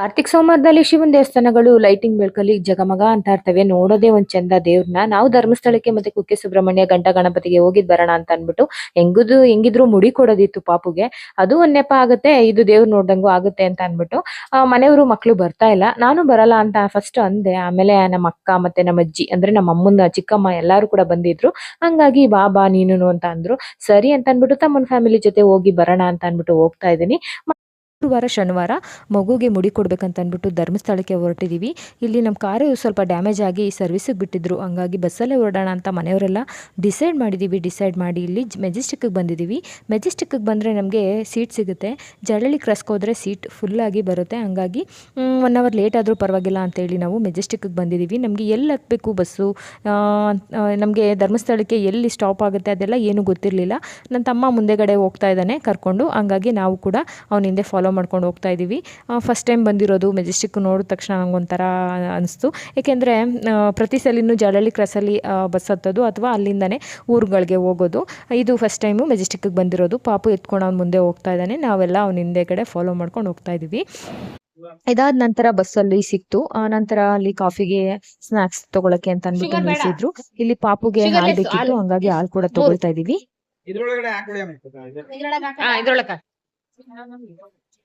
ಕಾರ್ತಿಕ್ ಸೋಮವಾರದಲ್ಲಿ ಶಿವನ ದೇವಸ್ಥಾನಗಳು ಲೈಟಿಂಗ್ ಬೆಳಕಲ್ಲಿ ಜಗಮಗ ಅಂತ ಇರ್ತವೆ ನೋಡೋದೇ ಒಂದ್ ಚಂದ ದೇವ್ರನ್ನ ನಾವು ಧರ್ಮಸ್ಥಳಕ್ಕೆ ಮತ್ತೆ ಕುಕ್ಕೆ ಸುಬ್ರಹ್ಮಣ್ಯ ಗಂಟ ಗಣಪತಿಗೆ ಹೋಗಿದ್ ಬರೋಣ ಅಂತ ಅನ್ಬಿಟ್ಟು ಹೆಂಗುದು, ಹೆಂಗಿದ್ರು ಮುಡಿ ಕೊಡೋದಿತ್ತು ಪಾಪುಗೆ. ಅದು ಒಂದ್ ನೆಪ ಆಗುತ್ತೆ, ಇದು ದೇವ್ರ ನೋಡ್ದಂಗು ಆಗುತ್ತೆ ಅಂತ ಅನ್ಬಿಟ್ಟು ಮನೆಯವರು ಮಕ್ಳು ಬರ್ತಾ ಇಲ್ಲ. ನಾನು ಬರಲ್ಲ ಅಂತ ಫಸ್ಟ್ ಅಂದೆ. ಆಮೇಲೆ ನಮ್ಮ ಅಕ್ಕ ಮತ್ತೆ ನಮ್ಮ ಅಜ್ಜಿ, ಅಂದ್ರೆ ನಮ್ಮ ಅಮ್ಮನ ಚಿಕ್ಕಮ್ಮ ಎಲ್ಲಾರು ಕೂಡ ಬಂದಿದ್ರು. ಹಂಗಾಗಿ ಬಾ ಬಾ ನೀನು ಅಂತ ಅಂದ್ರು. ಸರಿ ಅಂತ ಅನ್ಬಿಟ್ಟು ತಮ್ಮನ ಫ್ಯಾಮಿಲಿ ಜೊತೆ ಹೋಗಿ ಬರೋಣ ಅಂತ ಅನ್ಬಿಟ್ಟು ಹೋಗ್ತಾ ಇದೀನಿ ಶುಕ್ರವಾರ, ಶನಿವಾರ ಮಗುಗೆ ಮುಡಿ ಕೊಡ್ಬೇಕಂತ ಅಂದ್ಬಿಟ್ಟು ಧರ್ಮಸ್ಥಳಕ್ಕೆ ಹೊರಟಿದ್ದೀವಿ ಇಲ್ಲಿ ನಮ್ಮ ಕಾರು ಸ್ವಲ್ಪ ಡ್ಯಾಮೇಜ್ ಆಗಿ ಸರ್ವಿಸಿಗೆ ಬಿಟ್ಟಿದ್ರು. ಹಂಗಾಗಿ ಬಸ್ಸಲ್ಲೇ ಹೊರಡೋಣ ಅಂತ ಮನೆಯವರೆಲ್ಲ ಡಿಸೈಡ್ ಮಾಡಿದ್ದೀವಿ ಡಿಸೈಡ್ ಮಾಡಿ ಇಲ್ಲಿ ಮೆಜೆಸ್ಟಿಕ್ಕಿಗೆ ಬಂದಿದ್ದೀವಿ ಮೆಜೆಸ್ಟಿಕ್ಗೆ ಬಂದರೆ ನಮಗೆ ಸೀಟ್ ಸಿಗುತ್ತೆ. ಜಳಳಿ ಕ್ರಸ್ಗೆ ಹೋದರೆ ಸೀಟ್ ಫುಲ್ಲಾಗಿ ಬರುತ್ತೆ. ಹಂಗಾಗಿ ಒನ್ ಅವರ್ ಲೇಟ್ ಆದರೂ ಪರವಾಗಿಲ್ಲ ಅಂತೇಳಿ ನಾವು ಮೆಜೆಸ್ಟಿಕ್ಗೆ ಬಂದಿದ್ದೀವಿ ನಮಗೆ ಎಲ್ಲಿ ಹತ್ತಬೇಕು ಬಸ್ಸು? ನಮಗೆ ಧರ್ಮಸ್ಥಳಕ್ಕೆ ಎಲ್ಲಿ ಸ್ಟಾಪ್ ಆಗುತ್ತೆ ಅದೆಲ್ಲ ಏನೂ ಗೊತ್ತಿರಲಿಲ್ಲ. ನನ್ನ ತಮ್ಮ ಮುಂದೆಗಡೆ ಹೋಗ್ತಾ ಇದ್ದಾನೆ ಕರ್ಕೊಂಡು. ಹಂಗಾಗಿ ನಾವು ಕೂಡ ಅವನ ಹಿಂದೆ ಫಾಲೋ ಮಾಡ್ಕೊಂಡು ಹೋಗ್ತಾ ಇದ್ದೀವಿ ಫಸ್ಟ್ ಟೈಮ್ ಬಂದಿರೋದು ಮೆಜೆಸ್ಟಿಕ್ ನೋಡಿದ ತಕ್ಷಣ ನನಗೊಂಥರ ಅನಿಸ್ತು. ಏಕೆಂದರೆ ಪ್ರತಿ ಸಲಿನೂ ಜಳಳ್ಳಿ ಕ್ರಾಸಲ್ಲಿ ಬಸ್ ಹತ್ತೋದು ಅಥವಾ ಅಲ್ಲಿಂದನೇ ಊರುಗಳಿಗೆ ಹೋಗೋದು. ಇದು ಫಸ್ಟ್ ಟೈಮು ಮೆಜೆಸ್ಟಿಕ್ಗೆ ಬಂದಿರೋದು. ಪಾಪು ಎತ್ಕೊಂಡು ಅವ್ನು ಮುಂದೆ ಹೋಗ್ತಾ ಇದ್ದಾನೆ. ನಾವೆಲ್ಲ ಅವ್ನ ಹಿಂದೆ ಕಡೆ ಫಾಲೋ ಮಾಡ್ಕೊಂಡು ಹೋಗ್ತಾ ಇದ್ದೀವಿ ಇದಾದ ನಂತರ ಬಸ್ಸಲ್ಲಿ ಸಿಕ್ತು. ಆ ನಂತರ ಅಲ್ಲಿ ಕಾಫಿಗೆ ಸ್ನಾಕ್ಸ್ ತಗೊಳಕ್ಕೆ ಅಂತ ಅನ್ಬಿಟ್ಟು Sugar ನಿಲ್ಸಿದ್ರು. ಇಲ್ಲಿ ಪಾಪುಗೆ ಹಾಲು ಬೇಕಿತ್ತು. ಹಂಗಾಗಿ ಹಾಲು ಕೂಡ ತಗೊಳ್ತಾ ಇದೀವಿ.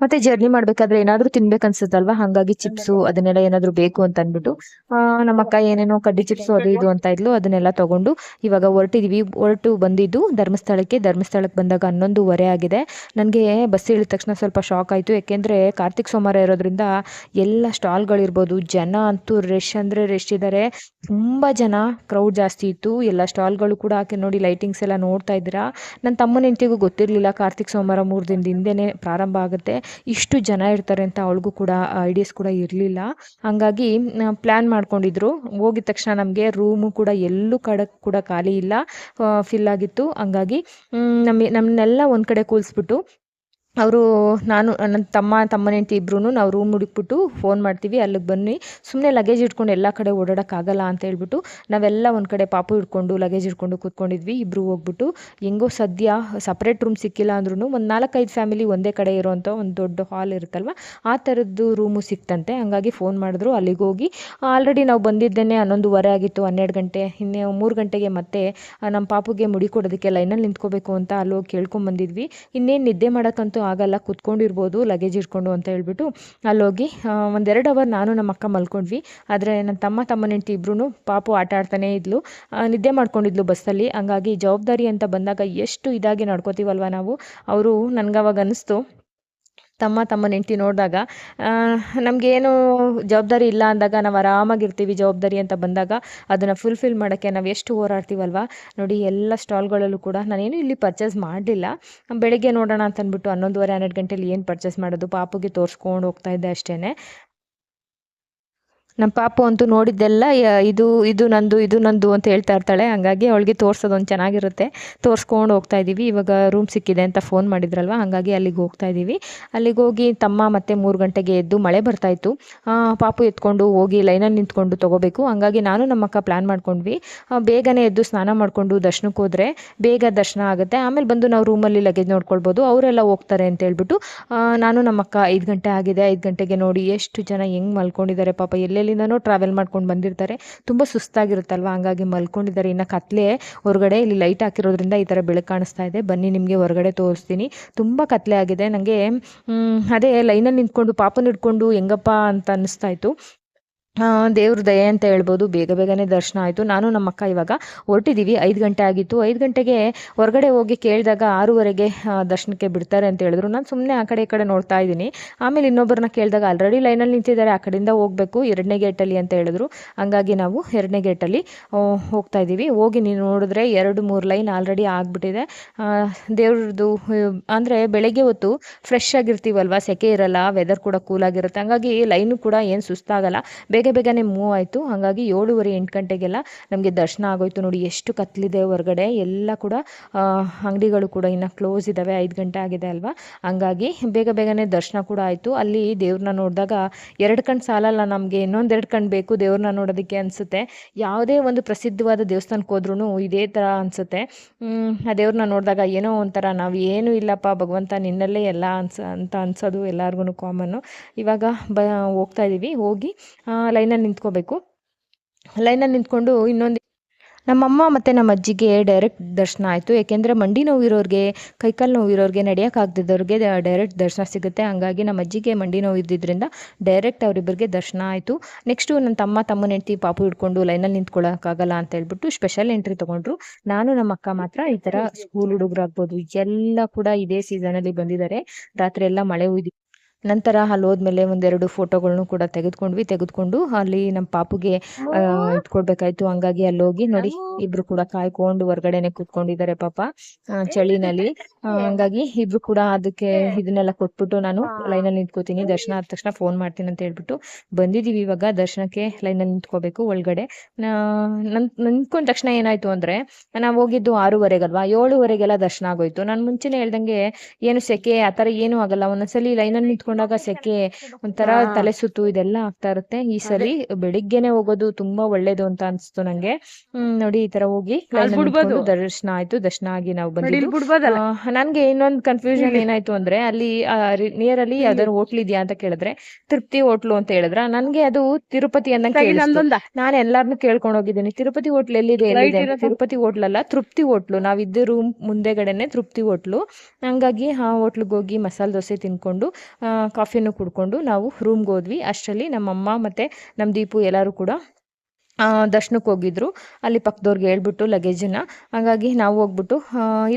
ಮತ್ತೆ ಜರ್ನಿ ಮಾಡ್ಬೇಕಾದ್ರೆ ಏನಾದ್ರೂ ತಿನ್ಬೇಕನ್ಸುತ್ತಲ್ವಾ ಹಂಗಾಗಿ ಚಿಪ್ಸ್ ಅದನ್ನೆಲ್ಲ ಏನಾದ್ರು ಬೇಕು ಅಂತ ಅಂದ್ಬಿಟ್ಟು ಆ, ನಮ್ಮ ಅಕ್ಕ ಏನೇನೋ ಕಡ್ಡಿ ಚಿಪ್ಸು ಅದು ಇದು ಅಂತ ಇದ್ಲು ಅದನ್ನೆಲ್ಲ ತಗೊಂಡು ಇವಾಗ ಹೊರಟಿದೀವಿ. ಹೊರಟು ಬಂದಿದ್ದು ಧರ್ಮಸ್ಥಳಕ್ಕೆ. ಧರ್ಮಸ್ಥಳಕ್ಕೆ ಬಂದಾಗ ಹನ್ನೊಂದುವರೆ ಆಗಿದೆ. ನನಗೆ ಬಸ್ ಇಳಿದ ತಕ್ಷಣ ಸ್ವಲ್ಪ ಶಾಕ್ ಆಯಿತು. ಯಾಕೆಂದ್ರೆ ಕಾರ್ತಿಕ್ ಸೋಮವಾರ ಇರೋದ್ರಿಂದ ಎಲ್ಲ ಸ್ಟಾಲ್ಗಳಿರ್ಬೋದು ಜನ ಅಂತೂ ರಶ್ ಅಂದರೆ ರಶ್ ಇದ್ದಾರೆ ತುಂಬ ಜನ ಕ್ರೌಡ್ ಜಾಸ್ತಿ ಇತ್ತು. ಎಲ್ಲ ಸ್ಟಾಲ್ಗಳು ಕೂಡ ಹಾಕಿ ನೋಡಿ ಲೈಟಿಂಗ್ಸ್ ಎಲ್ಲ ನೋಡ್ತಾ ಇದ್ದೀರಾ? ನನ್ನ ತಮ್ಮನ ಹೆಂಡತಿಗೂ ಗೊತ್ತಿರಲಿಲ್ಲ ಕಾರ್ತಿಕ್ ಸೋಮವಾರ ಮೂರು ದಿನದ ಹಿಂದೆನೇ ಪ್ರಾರಂಭ ಆಗುತ್ತೆ. ಇಷ್ಟು ಜನ ಇರ್ತಾರೆ ಅಂತ ಅವಳಿಗೂ ಕೂಡ ಐಡಿಯಾಸ್ ಕೂಡ ಇರಲಿಲ್ಲ. ಹಂಗಾಗಿ ಪ್ಲ್ಯಾನ್ ಮಾಡ್ಕೊಂಡಿದ್ರು. ಹೋಗಿದ ತಕ್ಷಣ ನಮಗೆ ರೂಮು ಕೂಡ ಎಲ್ಲೂ ಕಡೆ, ಕೂಡ ಖಾಲಿ ಇಲ್ಲ. ಫಿಲ್ ಆಗಿತ್ತು. ಹಂಗಾಗಿ ನಮ್ಮ ನಮ್ಮನ್ನೆಲ್ಲ ಒಂದು ಕಡೆ ಕೂರಿಸ್ಬಿಟ್ಟು ಅವರು, ನಾನು, ನನ್ನ ತಮ್ಮ, ತಮ್ಮನ ಹೆಂಡತಿ ಇಬ್ಬರೂ ನಾವು ರೂಮ್ ಹುಡುಕ್ಬಿಟ್ಟು ಫೋನ್ ಮಾಡ್ತೀವಿ, ಅಲ್ಲಿಗೆ ಬನ್ನಿ. ಸುಮ್ಮನೆ ಲಗೇಜ್ ಇಟ್ಕೊಂಡು ಎಲ್ಲ ಕಡೆ ಓಡಾಡೋಕ್ಕಾಗಲ್ಲ ಅಂತ ಹೇಳ್ಬಿಟ್ಟು ನಾವೆಲ್ಲ ಒಂದು ಕಡೆ ಪಾಪು ಹಿಡ್ಕೊಂಡು ಲಗೇಜ್ ಹಿಡ್ಕೊಂಡು ಕೂತ್ಕೊಂಡಿದ್ವಿ ಇಬ್ಬರು ಹೋಗ್ಬಿಟ್ಟು. ಹೆಂಗೋ ಸದ್ಯ ಸಪ್ರೇಟ್ ರೂಮ್ ಸಿಕ್ಕಿಲ್ಲ ಅಂದ್ರೂ ಒಂದು ನಾಲ್ಕೈದು ಫ್ಯಾಮಿಲಿ ಒಂದೇ ಕಡೆ ಇರೋವಂಥ ಒಂದು ದೊಡ್ಡ ಹಾಲ್ ಇರುತ್ತಲ್ವ, ಆ ಥರದ್ದು ರೂಮು ಸಿಕ್ತಂತೆ. ಹಂಗಾಗಿ ಫೋನ್ ಮಾಡಿದ್ರು, ಅಲ್ಲಿಗೆ ಹೋಗಿ. ಆಲ್ರೆಡಿ ನಾವು ಬಂದಿದ್ದೇನೆ ಹನ್ನೊಂದುವರೆ ಆಗಿತ್ತು, ಹನ್ನೆರಡು ಗಂಟೆ. ಇನ್ನೇ ಮೂರು ಗಂಟೆಗೆ ಮತ್ತೆ ನಮ್ಮ ಪಾಪುಗೆ ಮುಡಿ ಕೊಡೋದಕ್ಕೆ ಲೈನಲ್ಲಿ ನಿಂತ್ಕೋಬೇಕು ಅಂತ ಅಲ್ಲಿ ಹೋಗಿ ಕೇಳ್ಕೊಂಬಂದಿದ್ವಿ. ಇನ್ನೇನು ನಿದ್ದೆ ಮಾಡೋಕ್ಕಂತೂ ಆಗಲ್ಲ, ಕುತ್ಕೊಂಡಿರ್ಬೋದು ಲಗೇಜ್ ಇಟ್ಕೊಂಡು ಅಂತ ಹೇಳ್ಬಿಟ್ಟು ಅಲ್ಲೋಗಿ ಒಂದೆರಡು ಅವರ್ ನಾನು ನಮ್ಮ ಅಕ್ಕ ಮಲ್ಕೊಂಡ್ವಿ. ಆದರೆ ನನ್ನ ತಮ್ಮ ತಮ್ಮನ ಹೆಂಡತಿ ಇಬ್ರು ಪಾಪು ಆಟ ಆಡ್ತಾನೇ ಇದ್ಲು. ನಿದ್ದೆ ಮಾಡ್ಕೊಂಡಿದ್ಲು ಬಸ್ಸಲ್ಲಿ. ಹಂಗಾಗಿ ಜವಾಬ್ದಾರಿ ಅಂತ ಬಂದಾಗ ಎಷ್ಟು ಇದಾಗಿ ನಡ್ಕೋತೀವಲ್ವ ನಾವು? ಅವರು ನನಗವಾಗ ಅನ್ನಿಸ್ತು ತಮ್ಮ ತಮ್ಮ ಹೆಂಡತಿ ನೋಡಿದಾಗ ನಮಗೇನು ಜವಾಬ್ದಾರಿ ಇಲ್ಲ ಅಂದಾಗ ನಾವು ಆರಾಮಾಗಿರ್ತೀವಿ ಜವಾಬ್ದಾರಿ ಅಂತ ಬಂದಾಗ ಅದನ್ನು ಫುಲ್ಫಿಲ್ ಮಾಡೋಕ್ಕೆ ನಾವು ಎಷ್ಟು ಹೋರಾಡ್ತೀವಲ್ವ? ನೋಡಿ, ಎಲ್ಲ ಸ್ಟಾಲ್ಗಳಲ್ಲೂ ಕೂಡ ನಾನೇನು ಇಲ್ಲಿ ಪರ್ಚೇಸ್ ಮಾಡಲಿಲ್ಲ. ಬೆಳಗ್ಗೆ ನೋಡೋಣ ಅಂತ ಅಂದ್ಬಿಟ್ಟು ಹನ್ನೊಂದುವರೆ ಹನ್ನೆರಡು ಗಂಟೆಲಿ ಏನು ಪರ್ಚೇಸ್ ಮಾಡೋದು? ಪಾಪುಗೆ ತೋರಿಸ್ಕೊಂಡು ಹೋಗ್ತಾ ಇದ್ದೆ ಅಷ್ಟೇ ನಮ್ಮ ಪಾಪು ಅಂತೂ ನೋಡಿದ್ದೆಲ್ಲ ಇದು ಇದು ನಂದು ಇದು ನಂದು ಅಂತ ಹೇಳ್ತಾ ಇರ್ತಾಳೆ. ಹಂಗಾಗಿ ಅವಳಿಗೆ ತೋರ್ಸೋದೊಂದು ಚೆನ್ನಾಗಿರುತ್ತೆ. ತೋರಿಸ್ಕೊಂಡು ಹೋಗ್ತಾ ಇದ್ದೀವಿ ಇವಾಗ ರೂಮ್ ಸಿಕ್ಕಿದೆ ಅಂತ ಫೋನ್ ಮಾಡಿದ್ರಲ್ವ? ಹಾಗಾಗಿ ಅಲ್ಲಿಗೆ ಹೋಗ್ತಾ ಇದ್ದೀವಿ ಅಲ್ಲಿಗೆ ಹೋಗಿ ತಮ್ಮ ಮತ್ತೆ ಮೂರು ಗಂಟೆಗೆ ಎದ್ದು ಮಳೆ ಬರ್ತಾ ಇತ್ತು. ಆ, ಪಾಪು ಎತ್ಕೊಂಡು ಹೋಗಿ ಲೈನಲ್ಲಿ ನಿಂತ್ಕೊಂಡು ತೊಗೋಬೇಕು. ಹಂಗಾಗಿ ನಾನು ನಮ್ಮ ಅಕ್ಕ ಪ್ಲ್ಯಾನ್ ಮಾಡ್ಕೊಂಡ್ವಿ. ಬೇಗನೆ ಎದ್ದು ಸ್ನಾನ ಮಾಡಿಕೊಂಡು ದರ್ಶನಕ್ಕೆ ಹೋದರೆ ಬೇಗ ದರ್ಶನ ಆಗುತ್ತೆ. ಆಮೇಲೆ ಬಂದು ನಾವು ರೂಮಲ್ಲಿ ಲಗೇಜ್ ನೋಡ್ಕೊಳ್ಬೋದು. ಅವರೆಲ್ಲ ಹೋಗ್ತಾರೆ ಅಂತ ಹೇಳ್ಬಿಟ್ಟು ನಾನು ನಮ್ಮ ಅಕ್ಕ ಐದು ಗಂಟೆ ಆಗಿದೆ. ಐದು ಗಂಟೆಗೆ ನೋಡಿ ಎಷ್ಟು ಜನ ಹೆಂಗೆ ಮಲ್ಕೊಂಡಿದ್ದಾರೆ ಪಾಪ. ಎಲ್ಲೆಲ್ಲಿಂದನೋ ಟ್ರಾವೆಲ್ ಮಾಡ್ಕೊಂಡು ಬಂದಿರ್ತಾರೆ. ತುಂಬ ಸುಸ್ತಾಗಿರುತ್ತಲ್ವ? ಹಂಗಾಗಿ ಮಲ್ಕೊಂಡಿದ್ದಾರೆ. ಇನ್ನು ಕತ್ಲೆ ಹೊರಗಡೆ ಇಲ್ಲಿ ಲೈಟ್ ಹಾಕಿರೋದ್ರಿಂದ ಈ ಥರ ಬೆಳಕು ಕಾಣಿಸ್ತಾ ಇದೆ. ಬನ್ನಿ, ನಿಮಗೆ ಹೊರಗಡೆ ತೋರಿಸ್ತೀನಿ. ತುಂಬ ಕತ್ಲೆ ಆಗಿದೆ. ನನಗೆ ಅದೇ ಲೈನಲ್ಲಿ ನಿಂತ್ಕೊಂಡು, ಪಾಪನ ಹಿಡ್ಕೊಂಡು, ಹೆಂಗಪ್ಪ? ಅಂತ ಅನ್ನಿಸ್ತಾ ಇತ್ತು. ದೇವ್ರ ದಯೆ ಅಂತ ಹೇಳ್ಬೋದು. ಬೇಗ ಬೇಗನೆ ದರ್ಶನ ಆಯಿತು. ನಾನು ನಮ್ಮ ಅಕ್ಕ ಇವಾಗ ಹೊರಟಿದ್ದೀವಿ ಐದು ಗಂಟೆ ಆಗಿತ್ತು. ಐದು ಗಂಟೆಗೆ ಹೊರಗಡೆ ಹೋಗಿ ಕೇಳಿದಾಗ ಆರೂವರೆಗೆ ದರ್ಶನಕ್ಕೆ ಬಿಡ್ತಾರೆ ಅಂತ ಹೇಳಿದ್ರು. ನಾನು ಸುಮ್ಮನೆ ಆ ಕಡೆ ಈ ಕಡೆ ನೋಡ್ತಾ ಇದ್ದೀನಿ. ಆಮೇಲೆ ಇನ್ನೊಬ್ಬರನ್ನ ಕೇಳಿದಾಗ ಆಲ್ರೆಡಿ ಲೈನಲ್ಲಿ ನಿಂತಿದ್ದಾರೆ. ಆ ಕಡೆಯಿಂದ ಹೋಗಬೇಕು. ಎರಡನೇ ಗೇಟಲ್ಲಿ ಅಂತ ಹೇಳಿದ್ರು. ಹಂಗಾಗಿ ನಾವು ಎರಡನೇ ಗೇಟಲ್ಲಿ ಹೋಗ್ತಾ ಇದ್ದೀವಿ. ಹೋಗಿ ನೀವು ನೋಡಿದ್ರೆ ಎರಡು, ಮೂರು ಲೈನ್ ಆಲ್ರೆಡಿ ಆಗಿಬಿಟ್ಟಿದೆ. ದೇವ್ರದ್ದು, ಅಂದರೆ ಬೆಳಗ್ಗೆ ಹೊತ್ತು ಫ್ರೆಶ್ ಆಗಿರ್ತೀವಲ್ವ? ಸೆಕೆ ಇರಲ್ಲ. ವೆದರ್ ಕೂಡ ಕೂಲಾಗಿರುತ್ತೆ ಹಂಗಾಗಿ ಲೈನು ಕೂಡ ಏನು ಸುಸ್ತಾಗಲ್ಲ. ಬೇಗ ಬೇಗ ಬೇಗನೆ ಮೂವ್ ಆಯಿತು ಹಾಗಾಗಿ ಏಳುವರೆ ಎಂಟು ಗಂಟೆಗೆಲ್ಲ ನಮಗೆ ದರ್ಶನ ಆಗೋಯ್ತು ನೋಡಿ. ಎಷ್ಟು ಕತ್ಲಿದೆ ಹೊರಗಡೆ. ಎಲ್ಲ ಕೂಡ ಅಂಗಡಿಗಳು ಕೂಡ ಇನ್ನು ಕ್ಲೋಸ್ ಇದ್ದಾವೆ ಐದು ಗಂಟೆ ಆಗಿದೆ ಅಲ್ವಾ? ಹಂಗಾಗಿ ಬೇಗ ಬೇಗನೆ ದರ್ಶನ ಕೂಡ ಆಯಿತು. ಅಲ್ಲಿ ದೇವ್ರನ್ನ ನೋಡಿದಾಗ ಎರಡು ಕಣ್ಣು ಸಾಲಲ್ಲ ನಮಗೆ. ಇನ್ನೊಂದೆರಡು ಕಣ್ಣು ಬೇಕು ದೇವ್ರನ್ನ ನೋಡೋದಕ್ಕೆ ಅನಿಸುತ್ತೆ. ಯಾವುದೇ ಒಂದು ಪ್ರಸಿದ್ಧವಾದ ದೇವಸ್ಥಾನಕ್ಕೆ ಹೋದ್ರೂ ಇದೇ ಥರ ಅನಿಸುತ್ತೆ. ಆ ದೇವ್ರನ್ನ ನೋಡಿದಾಗ ಏನೋ ಒಂಥರ ನಾವು ಏನೂ ಇಲ್ಲಪ್ಪ, ಭಗವಂತ ನಿನ್ನಲ್ಲೇ ಎಲ್ಲ ಅನ್ಸ, ಅಂತ ಅನ್ಸೋದು ಎಲ್ಲರಿಗೂ ಕಾಮನ್ನು ಇವಾಗ ಬ, ಹೋಗ್ತಾ ಇದ್ದೀವಿ ಹೋಗಿ ಲೈನಲ್ಲಿ ನಿಂತ್ಕೋಬೇಕು. ಲೈನಲ್ಲಿ ನಿಂತ್ಕೊಂಡು ಇನ್ನೊಂದು ನಮ್ಮಮ್ಮ ಮತ್ತು ನಮ್ಮ ಅಜ್ಜಿಗೆ ಡೈರೆಕ್ಟ್ ದರ್ಶನ ಆಯಿತು. ಏಕೆಂದರೆ ಮಂಡಿ ನೋವಿರೋರಿಗೆ ಕೈಕಾಲು ನೋವಿರೋರಿಗೆ ನಡೆಯೋಕ್ಕಾಗ್ದಿದ್ದವ್ರಿಗೆ ಡೈರೆಕ್ಟ್ ದರ್ಶನ ಸಿಗುತ್ತೆ. ಹಂಗಾಗಿ ನಮ್ಮ ಅಜ್ಜಿಗೆ ಮಂಡಿ ನೋವು ಇದ್ದಿದ್ದರಿಂದ ಡೈರೆಕ್ಟ್ ಅವರಿಬ್ಬರಿಗೆ ದರ್ಶನ ಆಯಿತು. ನೆಕ್ಸ್ಟು ನನ್ನ ತಮ್ಮ, ತಮ್ಮನ ಹೆಂಡ್ತಿ ಪಾಪು ಹಿಡ್ಕೊಂಡು ಲೈನಲ್ಲಿ ನಿಂತ್ಕೊಳ್ಳೋಕ್ಕಾಗಲ್ಲ ಅಂತ ಹೇಳ್ಬಿಟ್ಟು ಸ್ಪೆಷಲ್ ಎಂಟ್ರಿ ತೊಗೊಂಡ್ರು. ನಾನು ನಮ್ಮ ಅಕ್ಕ ಮಾತ್ರ ಈ ಥರ ಸ್ಕೂಲ್ ಹುಡುಗರಾಗ್ಬೋದು ಎಲ್ಲ ಕೂಡ ಇದೇ ಸೀಸನಲ್ಲಿ ಬಂದಿದ್ದಾರೆ. ರಾತ್ರಿ ಎಲ್ಲ ಮಳೆ ಹುಯ್ದು ನಂತರ ಅಲ್ಲಿ ಹೋದ್ಮೇಲೆ ಒಂದೆರಡು ಫೋಟೋಗಳನ್ನು ಕೂಡ ತೆಗೆದುಕೊಂಡ್ವಿ. ತೆಗೆದುಕೊಂಡು ಅಲ್ಲಿ ನಮ್ಮ ಪಾಪುಗೆ ಇಟ್ಕೊಡ್ಬೇಕಾಯ್ತು ಹಂಗಾಗಿ ಅಲ್ಲಿ ಹೋಗಿ ನೋಡಿ ಇಬ್ರು ಕೂಡ ಕಾಯ್ಕೊಂಡು ಹೊರ್ಗಡೆನೆ ಕೂತ್ಕೊಂಡಿದ್ದಾರೆ ಪಾಪ ಚಳಿನಲ್ಲಿ. ಹಂಗಾಗಿ ಇಬ್ರು ಕೂಡ ಅದಕ್ಕೆ ಇದನ್ನೆಲ್ಲ ಕೊಟ್ಬಿಟ್ಟು ನಾನು ಲೈನಲ್ಲಿ ನಿಂತ್ಕೋತೀನಿ. ದರ್ಶನ ಆದ ತಕ್ಷಣ ಫೋನ್ ಮಾಡ್ತೀನಿ ಅಂತ ಹೇಳ್ಬಿಟ್ಟು ಬಂದಿದೀವಿ ಇವಾಗ. ದರ್ಶನಕ್ಕೆ ಲೈನಲ್ಲಿ ನಿಂತ್ಕೋಬೇಕು ಒಳಗಡೆ. ನನ್ ನಿಂತ್ಕೊಂಡ ತಕ್ಷಣ ಏನಾಯ್ತು ಅಂದ್ರೆ ನಾವು ಹೋಗಿದ್ದು ಆರೂವರೆಗಲ್ವಾ? ಏಳುವರೆಗೆಲ್ಲ ದರ್ಶನ ಆಗೋಯ್ತು. ನಾನು ಮುಂಚೆನೆ ಹೇಳ್ದಂಗೆ ಏನು ಸೆಕೆ ಆತರ ಏನು ಏನೂ ಆಗಲ್ಲ. ಒಂದೊಂದ್ಸಲಿ ಲೈನಲ್ಲಿ ನಿಂತ್ಕೊಂಡಾಗ ಸೆಕೆ ಒಂಥರ ತಲೆ ಸುತ್ತು ಇದೆಲ್ಲ ಆಗ್ತಾ ಇರುತ್ತೆ. ಈ ಸರಿ ಬೆಳಿಗ್ಗೆನೆ ಹೋಗೋದು ತುಂಬಾ ಒಳ್ಳೇದು ಅಂತ ಅನ್ಸ್ತು ನಂಗೆ. ನೋಡಿ ಈ ತರ ಹೋಗಿ ದರ್ಶನ ಆಯ್ತು. ದರ್ಶನ ಆಗಿ ನಾವು ಬಂದಿದ್ದು. ನನ್ಗೆ ಇನ್ನೊಂದು ಕನ್ಫ್ಯೂಷನ್ ಏನಾಯ್ತು ಅಂದ್ರೆ ಅಲ್ಲಿ ನಿಯರ್ ಅಲ್ಲಿ ಯಾವ್ದಾದ್ರು ಹೋಟ್ಲ್ ಇದೆಯಾ ಅಂತ ಕೇಳಿದ್ರೆ ತೃಪ್ತಿ ಹೋಟ್ಲು ಅಂತ ಹೇಳಿದ್ರ. ನನ್ಗೆ ಅದು ತಿರುಪತಿ ಅಂತ ನಾನು ಎಲ್ಲಾರ್ನು ಕೇಳ್ಕೊಂಡು ಹೋಗಿದ್ದೀನಿ. ತಿರುಪತಿ ಹೋಟ್ಲ್ ಎಲ್ಲಿದೆ? ಎಲ್ಲಿದೆ? ತಿರುಪತಿ ಹೋಟ್ಲ್ ಅಲ್ಲ ತೃಪ್ತಿ ಹೋಟ್ಲು. ನಾವಿದ್ದ ರೂಮ್ ಮುಂದೆಗಡೆನೆ ತೃಪ್ತಿ ಹೋಟ್ಲು. ಹಂಗಾಗಿ ಆ ಹೋಟ್ಲಿಗೆ ಹೋಗಿ ಮಸಾಲೆ ದೋಸೆ ತಿನ್ಕೊಂಡು ಕಾಫಿನೂ ಕುಡ್ಕೊಂಡು ನಾವು ರೂಮ್ಗೆ ಹೋದ್ವಿ. ಅಷ್ಟರಲ್ಲಿ ನಮ್ಮಮ್ಮ ಮತ್ತು ನಮ್ಮ ದೀಪು ಎಲ್ಲರೂ ಕೂಡ ದರ್ಶನಕ್ಕೆ ಹೋಗಿದ್ರು. ಅಲ್ಲಿ ಪಕ್ಕದವ್ರಿಗೆ ಹೇಳ್ಬಿಟ್ಟು ಲಗೇಜನ್ನು ಹಾಗಾಗಿ ನಾವು ಹೋಗ್ಬಿಟ್ಟು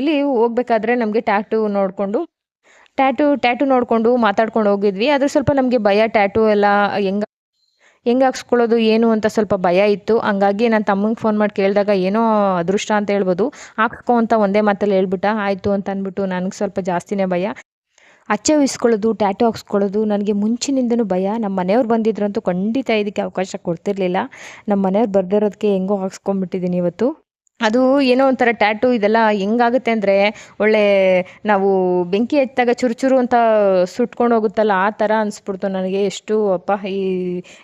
ಇಲ್ಲಿ ಹೋಗ್ಬೇಕಾದ್ರೆ ನಮಗೆ ಟ್ಯಾಟು ನೋಡಿಕೊಂಡು ಟ್ಯಾಟು ಟ್ಯಾಟು ನೋಡಿಕೊಂಡು ಮಾತಾಡ್ಕೊಂಡು ಹೋಗಿದ್ವಿ. ಆದರೆ ಸ್ವಲ್ಪ ನಮಗೆ ಭಯ ಟ್ಯಾಟು ಎಲ್ಲ ಹೆಂಗ, ಹೆಂಗೆ ಹಾಕ್ಸ್ಕೊಳ್ಳೋದು, ಏನು ಅಂತ ಸ್ವಲ್ಪ ಭಯ ಇತ್ತು. ಹಂಗಾಗಿ ನಾನು ತಮ್ಮಂಗೆ ಫೋನ್ ಮಾಡಿ ಕೇಳಿದಾಗ ಏನೋ ಅದೃಷ್ಟ ಅಂತ ಹೇಳ್ಬೋದು. ಹಾಕ್ಸ್ಕೊ ಅಂತ ಒಂದೇ ಮಾತಲ್ಲಿ ಹೇಳ್ಬಿಟ್ಟ. ಆಯಿತು ಅಂತ ಅಂದ್ಬಿಟ್ಟು ನನಗೆ ಸ್ವಲ್ಪ ಜಾಸ್ತಿನೇ ಭಯ. ಅಚ್ಚೆ ಉಯಿಸ್ಕೊಳ್ಳೋದು ಟ್ಯಾಟೋ ಹಾಕ್ಸ್ಕೊಳ್ಳೋದು, ನನಗೆ ಮುಂಚಿನಿಂದನೂ ಭಯ. ನಮ್ಮ ಮನೆಯವ್ರು ಬಂದಿದ್ರಂತೂ ಖಂಡಿತ ಇದಕ್ಕೆ ಅವಕಾಶ ಕೊಡ್ತಿರ್ಲಿಲ್ಲ. ನಮ್ಮ ಮನೆಯವ್ರು ಬರ್ದಿರೋದಕ್ಕೆ ಹೆಂಗೋ ಹಾಕ್ಸ್ಕೊಂಡ್ಬಿಟ್ಟಿದ್ದೀನಿ ಇವತ್ತು. ಅದು ಏನೋ ಒಂಥರ ಟ್ಯಾಟು ಇದೆಲ್ಲ ಹೆಂಗಾಗುತ್ತೆ ಅಂದರೆ ಒಳ್ಳೆ ನಾವು ಬೆಂಕಿ ಹಚ್ಚಿದಾಗ ಚುರುಚುರು ಚುರು ಅಂತ ಸುಟ್ಕೊಂಡು ಹೋಗುತ್ತಲ್ಲ ಆ ಥರ ಅನಿಸ್ಬಿಡ್ತು ನನಗೆ. ಎಷ್ಟು ಅಪ್ಪ, ಈ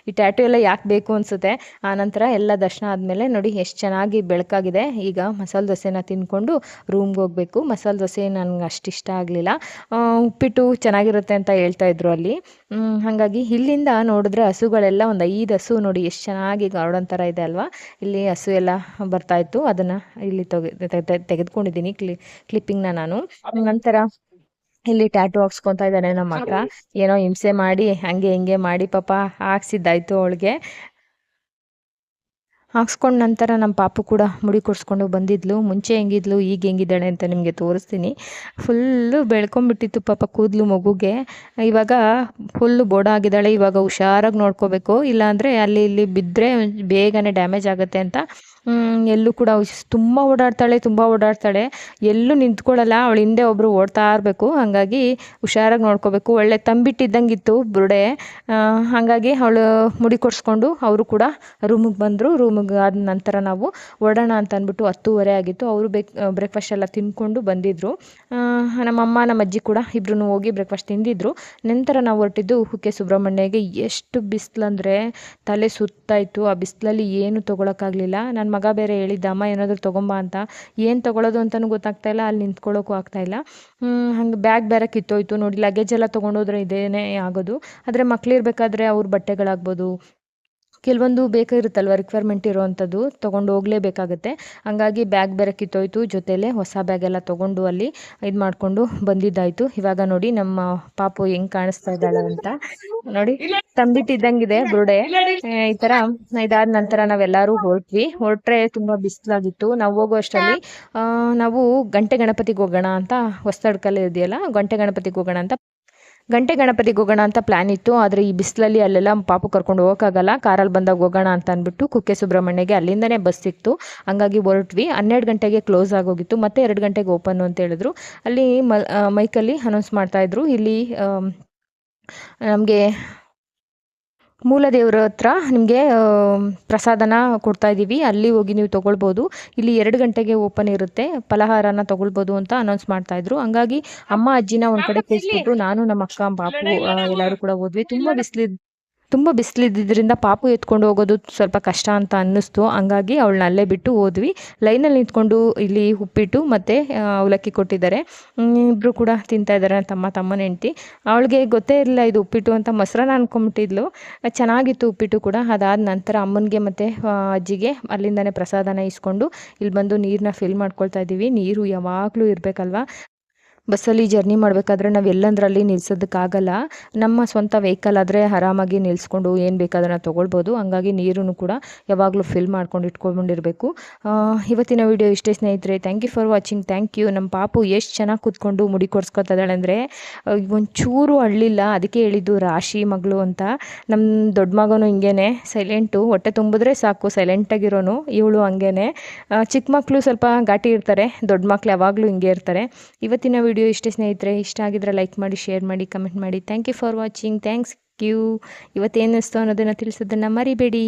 ಈ ಟ್ಯಾಟು ಎಲ್ಲ ಯಾಕೆ ಬೇಕು ಅನಿಸುತ್ತೆ? ಆ ನಂತರ ಎಲ್ಲ ದರ್ಶನ ಆದಮೇಲೆ ನೋಡಿ ಎಷ್ಟು ಚೆನ್ನಾಗಿ ಬೆಳಕಾಗಿದೆ. ಈಗ ಮಸಾಲೆ ದೋಸೆನ ತಿಂದ್ಕೊಂಡು ರೂಮ್ಗೆ ಹೋಗಬೇಕು. ಮಸಾಲೆ ದೋಸೆ ನನಗೆ ಅಷ್ಟು ಇಷ್ಟ ಆಗಲಿಲ್ಲ. ಉಪ್ಪಿಟ್ಟು ಚೆನ್ನಾಗಿರುತ್ತೆ ಅಂತ ಹೇಳ್ತಾ ಇದ್ರು ಅಲ್ಲಿ. ಹಾಗಾಗಿ ಇಲ್ಲಿಂದ ನೋಡಿದ್ರೆ ಹಸುಗಳೆಲ್ಲ ಒಂದು ಐದು ಹಸು ನೋಡಿ ಎಷ್ಟು ಚೆನ್ನಾಗಿ ಗಾರ್ಡನ್ ಥರ ಇದೆ ಅಲ್ವಾ? ಇಲ್ಲಿ ಹಸು ಎಲ್ಲ ಬರ್ತಾ ಇತ್ತು. ಅದನ್ನು ಇಲ್ಲಿ ತೆಗೆ ತೆಗೆ- ತೆಗೆ- ತೆಗೆದುಕೊಂಡಿದ್ದೀನಿ ಕ್ಲಿಪ್ಪಿಂಗ್ ಕ್ಲಿಪ್ಪಿಂಗ್ನ ನಾನು. ನಂತರ ಇಲ್ಲಿ ಟ್ಯಾಟು ಹಾಕ್ಸ್ಕೊತಾ ಇದ್ದಾನೆ ನಮ್ಮ ಅಕ್ಕ. ಏನೋ ಹಿಂಸೆ ಮಾಡಿ ಹಂಗೆ ಹಿಂಗೆ ಮಾಡಿ ಪಾಪ ಹಾಕ್ಸಿದ್ದಾಯ್ತು ಅವಳಿಗೆ. ಹಾಕ್ಸ್ಕೊಂಡ ನಂತರ ನಮ್ಮ ಪಾಪು ಕೂಡ ಮುಡಿ ಕೊಡಿಸ್ಕೊಂಡು ಬಂದಿದ್ಲು. ಮುಂಚೆ ಹೆಂಗಿದ್ಲು, ಈಗ ಹೆಂಗಿದ್ದಾಳೆ ಅಂತ ನಿಮಗೆ ತೋರಿಸ್ತೀನಿ. ಫುಲ್ಲು ಬೆಳ್ಕೊಂಬಿಟ್ಟಿತ್ತು ಪಾಪ ಕೂದಲು ಮಗುಗೆ. ಇವಾಗ ಫುಲ್ಲು ಬೋಡ ಆಗಿದ್ದಾಳೆ. ಇವಾಗ ಹುಷಾರಾಗಿ ನೋಡ್ಕೋಬೇಕು. ಇಲ್ಲಾಂದರೆ ಅಲ್ಲಿ ಇಲ್ಲಿ ಬಿದ್ದರೆ ಬೇಗನೆ ಡ್ಯಾಮೇಜ್ ಆಗುತ್ತೆ ಅಂತ. ಎಲ್ಲೂ ಕೂಡ ತುಂಬ ಓಡಾಡ್ತಾಳೆ ತುಂಬ ಓಡಾಡ್ತಾಳೆ. ಎಲ್ಲೂ ನಿಂತ್ಕೊಳ್ಳಲ್ಲ ಅವಳ ಹಿಂದೆ ಒಬ್ಬರು ಓಡ್ತಾ ಇರಬೇಕು. ಹಾಗಾಗಿ ಹುಷಾರಾಗಿ ನೋಡ್ಕೋಬೇಕು. ಒಳ್ಳೆ ತಂಬಿಟ್ಟಿದ್ದಂಗಿತ್ತು ಬುರುಡೆ. ಹಾಗಾಗಿ ಅವಳು ಮುಡಿ ಕೊಡಿಸ್ಕೊಂಡು ಅವರು ಕೂಡ ರೂಮಿಗೆ ಬಂದರು. ರೂಮಿಗೆ ಆದ ನಂತರ ನಾವು ಹೊರಡೋಣ ಅಂತ ಅಂದ್ಬಿಟ್ಟು ಹತ್ತೂವರೆ ಆಗಿತ್ತು. ಅವರು ಬೇಕ್ ಬ್ರೇಕ್ಫಾಸ್ಟ್ ಎಲ್ಲ ತಿಂದ್ಕೊಂಡು ಬಂದಿದ್ದರು ನಮ್ಮಮ್ಮ ನಮ್ಮ ಅಜ್ಜಿ ಕೂಡ ಇಬ್ರು ಹೋಗಿ ಬ್ರೇಕ್ಫಾಸ್ಟ್ ತಿಂದಿದ್ರು. ನಂತರ ನಾವು ಹೊರಟಿದ್ದು ಹುಕ್ಕೆ ಸುಬ್ರಹ್ಮಣ್ಯಗೆ. ಎಷ್ಟು ಬಿಸಿಲಂದರೆ ತಲೆ ಸುತ್ತಾಯಿತು. ಆ ಬಿಸಿಲಲ್ಲಿ ಏನು ತೊಗೊಳಕ್ಕಾಗಲಿಲ್ಲ. ನನ್ನ ಮಗ ಬೇರೆ ಹೇಳಿದ್ದ, ಅಮ್ಮ, ಏನಾದರೂ ತೊಗೊಂಬ ಅಂತ. ಏನು ತೊಗೊಳೋದು ಅಂತಲೂ ಗೊತ್ತಾಗ್ತಾ ಇಲ್ಲ. ಅಲ್ಲಿ ನಿಂತ್ಕೊಳ್ಳೋಕ್ಕೂ ಆಗ್ತಾ ಇಲ್ಲ. ಹಂಗೆ ಬ್ಯಾಗ್ ಬೇರೆ ಕಿತ್ತೋಯ್ತು. ನೋಡಿ ಲಗೇಜ್ ಎಲ್ಲ ತೊಗೊಂಡೋದ್ರೆ ಇದೇನೇ ಆಗೋದು. ಆದರೆ ಮಕ್ಳಿರ್ಬೇಕಾದ್ರೆ ಅವ್ರ ಬಟ್ಟೆಗಳಾಗ್ಬೋದು. ಕೆಲವೊಂದು ಬೇಕಾಗಿರುತ್ತಲ್ವ ರಿಕ್ವೈರ್ಮೆಂಟ್ ಇರೋವಂಥದ್ದು ತೊಗೊಂಡು ಹೋಗಲೇಬೇಕಾಗತ್ತೆ. ಹಂಗಾಗಿ ಬ್ಯಾಗ್ ಬೇರೆ ಕಿತ್ತೋಯ್ತು, ಜೊತೆಲೇ ಹೊಸ ಬ್ಯಾಗ್ ಎಲ್ಲ ತೊಗೊಂಡು ಅಲ್ಲಿ ಇದು ಮಾಡಿಕೊಂಡು ಬಂದಿದ್ದಾಯಿತು. ಇವಾಗ ನೋಡಿ ನಮ್ಮ ಪಾಪು ಹೆಂಗ್ ಕಾಣಿಸ್ತಾ ಇದ್ದಾಳೆ ಅಂತ. ನೋಡಿ, ತಂಬಿಟ್ಟಿದ್ದಂಗಿದೆ ಬುರುಡೆ. ಈ ತರ ಇದಾದ ನಂತರ ನಾವೆಲ್ಲರೂ ಹೊರಟ್ವಿ. ಹೊರಟ್ರೆ ತುಂಬಾ ಬಿಸಿಲಾಗಿತ್ತು. ನಾವು ಹೋಗೋ ಅಷ್ಟರಲ್ಲಿ ನಾವು ಗಂಟೆ ಗಣಪತಿಗೆ ಹೋಗೋಣ ಅಂತ ಹೊಸತಡ್ಕಲ್ಲಿ ಇದೆಯಲ್ಲ, ಗಂಟೆ ಗಣಪತಿಗೆ ಹೋಗೋಣ ಅಂತ ಗಂಟೆ ಗಣಪತಿಗೆ ಹೋಗೋಣ ಅಂತ ಪ್ಲ್ಯಾನ್ ಇತ್ತು, ಆದರೆ ಈ ಬಿಸಿಲಲ್ಲಿ ಅಲ್ಲೆಲ್ಲ ಪಾಪು ಕರ್ಕೊಂಡು ಹೋಗೋಕ್ಕಾಗಲ್ಲ, ಕಾರಲ್ಲಿ ಬಂದಾಗ ಹೋಗೋಣ ಅಂತ ಅಂದ್ಬಿಟ್ಟು ಕುಕ್ಕೆ ಸುಬ್ರಹ್ಮಣ್ಯಗೆ ಅಲ್ಲಿಂದನೇ ಬಸ್ ಸಿಕ್ತು. ಹಂಗಾಗಿ ಹೊರಟ್ವಿ. ಹನ್ನೆರಡು ಗಂಟೆಗೆ ಕ್ಲೋಸ್ ಆಗೋಗಿತ್ತು. ಮತ್ತೆ ಎರಡು ಗಂಟೆಗೆ ಓಪನ್ ಅಂತ ಹೇಳಿದ್ರು. ಅಲ್ಲಿ ಮೈಕಲ್ಲಿ ಅನೌನ್ಸ್ ಮಾಡ್ತಾಯಿದ್ರು ಇಲ್ಲಿ ನಮಗೆ ಮೂಲ ದೇವರ ಹತ್ರ ನಿಮಗೆ ಪ್ರಸಾದನ ಕೊಡ್ತಾ ಇದ್ದೀವಿ ಅಲ್ಲಿ ಹೋಗಿ ನೀವು ತೊಗೊಳ್ಬೋದು. ಇಲ್ಲಿ ಎರಡು ಗಂಟೆಗೆ ಓಪನ್ ಇರುತ್ತೆ. ಫಲಹಾರನ ತೊಗೊಳ್ಬೋದು ಅಂತ ಅನೌನ್ಸ್ ಮಾಡ್ತಾ ಇದ್ರು. ಹಂಗಾಗಿ ಅಮ್ಮ ಅಜ್ಜಿನ ಒಂದ್ ಕಡೆ ಕೂರಿಸ್ಬಿಟ್ಟು ನಾನು ನಮ್ಮ ಅಕ್ಕ ಬಾಪು ಎಲ್ಲರೂ ಕೂಡ ಹೋದ್ವಿ. ತುಂಬಾ ಬಿಸಿಲಿದ್ ತುಂಬ ಬಿಸಿಲಿದ್ದರಿಂದ ಪಾಪು ಎತ್ಕೊಂಡು ಹೋಗೋದು ಸ್ವಲ್ಪ ಕಷ್ಟ ಅಂತ ಅನ್ನಿಸ್ತು. ಹಂಗಾಗಿ ಅವಳನ್ನ ಅಲ್ಲೇ ಬಿಟ್ಟು ಹೋದ್ವಿ. ಲೈನಲ್ಲಿ ನಿಂತ್ಕೊಂಡು ಇಲ್ಲಿ ಉಪ್ಪಿಟ್ಟು ಮತ್ತು ಅವಲಕ್ಕಿ ಕೊಟ್ಟಿದ್ದಾರೆ. ಇಬ್ಬರು ಕೂಡ ತಿಂತಾ ಇದ್ದಾರೆ ತಮ್ಮ ತಮ್ಮನ ಹೆಂಡ್ತಿ. ಅವಳಿಗೆ ಗೊತ್ತೇ ಇರಲಿಲ್ಲ ಇದು ಉಪ್ಪಿಟ್ಟು ಅಂತ. ಮೊಸರನ್ನ ಅನ್ಕೊಂಬಿಟ್ಟಿದ್ಲು. ಚೆನ್ನಾಗಿತ್ತು ಉಪ್ಪಿಟ್ಟು ಕೂಡ. ಅದಾದ ನಂತರ ಅಮ್ಮನಿಗೆ ಮತ್ತು ಅಜ್ಜಿಗೆ ಅಲ್ಲಿಂದನೇ ಪ್ರಸಾದನ ಇಸ್ಕೊಂಡು ಇಲ್ಲಿ ಬಂದು ನೀರನ್ನ ಫಿಲ್ ಮಾಡ್ಕೊಳ್ತಾ ಇದ್ದೀವಿ. ನೀರು ಯಾವಾಗಲೂ ಇರಬೇಕಲ್ವಾ? ಬಸ್ಸಲ್ಲಿ ಜರ್ನಿ ಮಾಡಬೇಕಾದ್ರೆ ನಾವು ಎಲ್ಲಂದ್ರಲ್ಲಿ ನಿಲ್ಸೋದಕ್ಕಾಗಲ್ಲ. ನಮ್ಮ ಸ್ವಂತ ವೆಹಿಕಲ್ ಆದರೆ ಆರಾಮಾಗಿ ನಿಲ್ಸ್ಕೊಂಡು ಏನು ಬೇಕಾದನ್ನ ತೊಗೊಳ್ಬೋದು. ಹಂಗಾಗಿ ನೀರನ್ನು ಕೂಡ ಯಾವಾಗಲೂ ಫಿಲ್ ಮಾಡ್ಕೊಂಡು ಇಟ್ಕೊಂಡಿರಬೇಕು. ಇವತ್ತಿನ ವಿಡಿಯೋ ಇಷ್ಟೇ ಸ್ನೇಹಿತರೆ thank you for watching thank you ನಮ್ಮ ಪಾಪು ಎಷ್ಟು ಚೆನ್ನಾಗಿ ಕೂತ್ಕೊಂಡು ಮುಡಿ ಕೊಡ್ಸ್ಕೊತಾಳೆ ಅಂದರೆ ಒಂಚೂರು ಅಳ್ಳಿಲ್ಲ. ಅದಕ್ಕೆ ಹೇಳಿದ್ದು ರಾಶಿ, ಮಗಳು ಅಂತ. ನಮ್ಮ ದೊಡ್ಡ ಮಗನು ಹಿಂಗೇನೆ ಸೈಲೆಂಟು ಹೊಟ್ಟೆ ತುಂಬಿದ್ರೆ ಸಾಕು ಸೈಲೆಂಟಾಗಿರೋನು ಇವಳು ಹಂಗೇನೆ. ಚಿಕ್ಕ ಮಕ್ಕಳು ಸ್ವಲ್ಪ ಘಾಟಿ ಇರ್ತಾರೆ, ದೊಡ್ಡ ಮಕ್ಕಳು ಯಾವಾಗಲೂ ಹಿಂಗೆ ಇರ್ತಾರೆ. ಇವತ್ತಿನ ವಿಡಿಯೋ ಇಷ್ಟೇ ಸ್ನೇಹಿತರೆ, ಇಷ್ಟ ಆಗಿದ್ರೆ ಲೈಕ್ ಮಾಡಿ ಶೇರ್ ಮಾಡಿ ಕಮೆಂಟ್ ಮಾಡಿ. Thank you for watching thanks Q ಇವತ್ತೇನಿಸ್ತು ಅನ್ನೋದನ್ನು ತಿಳಿಸೋದನ್ನು ಮರಿಬೇಡಿ.